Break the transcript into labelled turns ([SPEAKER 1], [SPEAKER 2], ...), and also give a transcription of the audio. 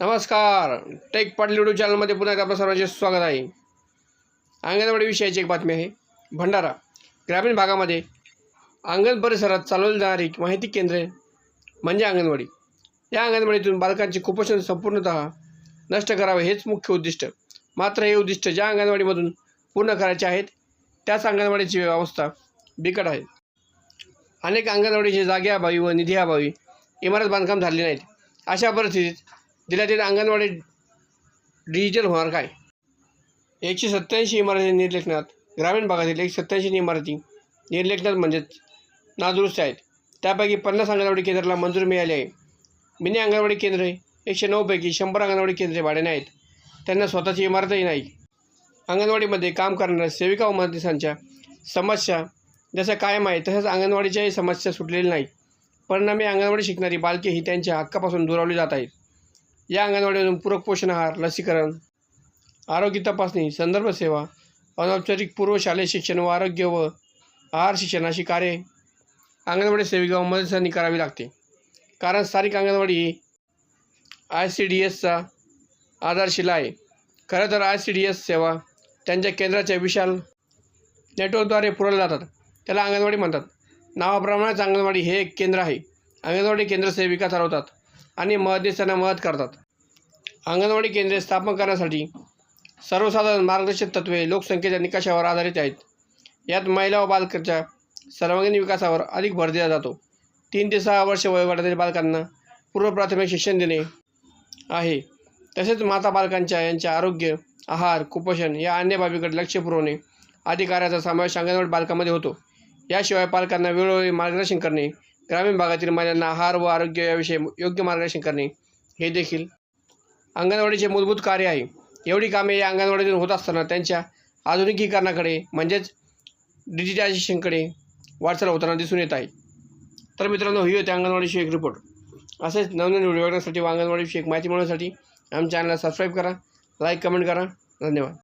[SPEAKER 1] नमस्कार. Take Patil YouTube चॅनलमध्ये पुन्हा एकदा सर्वांचे स्वागत आहे. अंगणवाडी विषयाची एक बातमी आहे. भंडारा ग्रामीण भागामध्ये अंगण परिसरात चालवली जाणारी माहिती केंद्रे म्हणजे अंगणवाडी. या अंगणवाडीतून बालकांचे कुपोषण संपूर्णतः नष्ट करावे हेच मुख्य उद्दिष्ट. मात्र हे उद्दिष्ट ज्या अंगणवाडीमधून पूर्ण करायचे आहेत त्याच अंगणवाडीची व्यवस्था बिकट आहे. अनेक अंगणवाडीचे जागेअभावी व निधीअभावी इमारत बांधकाम झाले नाहीत. अशा परिस्थितीत जिल्ह्यातील अंगणवाडी डिजिटल होणार काय? एकशे सत्त्याऐंशी इमारती निर्लेखनात ग्रामीण भागातील एक सत्त्याऐंशी इमारती निर्लेखनात म्हणजेच नादुरुस्त आहेत. त्यापैकी पन्नास अंगणवाडी केंद्राला मंजुरी मिळाली आहे. मिनी अंगणवाडी केंद्रे एकशे नऊपैकी शंभर अंगणवाडी केंद्रे भाड्याने आहेत. त्यांना स्वतःची इमारतही नाही. अंगणवाडीमध्ये काम करणाऱ्या सेविका व मदतीसांच्या समस्या जशा कायम आहे तसेच अंगणवाडीच्याही समस्या सुटलेल्या नाहीत. परिणामी अंगणवाडी शिकणारी बालके ही त्यांच्या हक्कापासून दुरावली जात आहेत. या अंगणवाडीवरून पूरक पोषण आहार लसीकरण आरोग्य तपासणी संदर्भ सेवा अनौपचारिक पूर्व शालेय शिक्षण व आरोग्य व आहार शिक्षण अशी कार्ये अंगणवाडी सेविका व मदतीसांनी करावी लागते. कारण स्थानिक अंगणवाडी ही आय सी डी एसचा आधारशिला आहे. खरं तर आय सी डी एस सेवा त्यांच्या केंद्राच्या विशाल नेटवर्कद्वारे पुरवल्या जातात. त्याला अंगणवाडी म्हणतात. नावाप्रमाणेच अंगणवाडी हे एक केंद्र आहे. अंगणवाडी केंद्र सेविका चालवतात आणि मदतीसांना मदत करतात. अंगणवाडी केंद्रे स्थापन करण्यासाठी सर्वसाधारण मार्गदर्शक तत्त्वे लोकसंख्येच्या निकषावर आधारित आहेत. यात महिला व बालकांच्या सर्वांगीण विकासावर अधिक भर दिला जातो. तीन ते सहा वर्ष वयोगटातील बालकांना पूर्वप्राथमिक शिक्षण देणे आहे. तसेच माता बालकांच्या यांचे आरोग्य आहार कुपोषण या अन्य बाबीकडे लक्ष पुरवणे आदी कार्याचा समावेश अंगणवाडी बालकांमध्ये होतो. याशिवाय पालकांना वेळोवेळी मार्गदर्शन करणे ग्रामीण भागातील महिलांना आहार व आरोग्य याविषयी योग्य मार्गदर्शन करणे हे देखील अंगणवाडीचे मूलभूत कार्य आहे. एवढी कामे या अंगणवाडीतून होत असताना त्यांच्या आधुनिकीकरणाकडे म्हणजेच डिजिटायझेशनकडे वाटचाल होताना दिसून येत आहे. तर मित्रांनो ही होती अंगणवाडीशी एक रिपोर्ट असेच नवनवीन व्हिडिओ बघण्यासाठी व अंगणवाडीविषयी एक माहिती मिळवण्यासाठी आमच्या चॅनलला सबस्क्राईब करा लाईक कमेंट करा. धन्यवाद.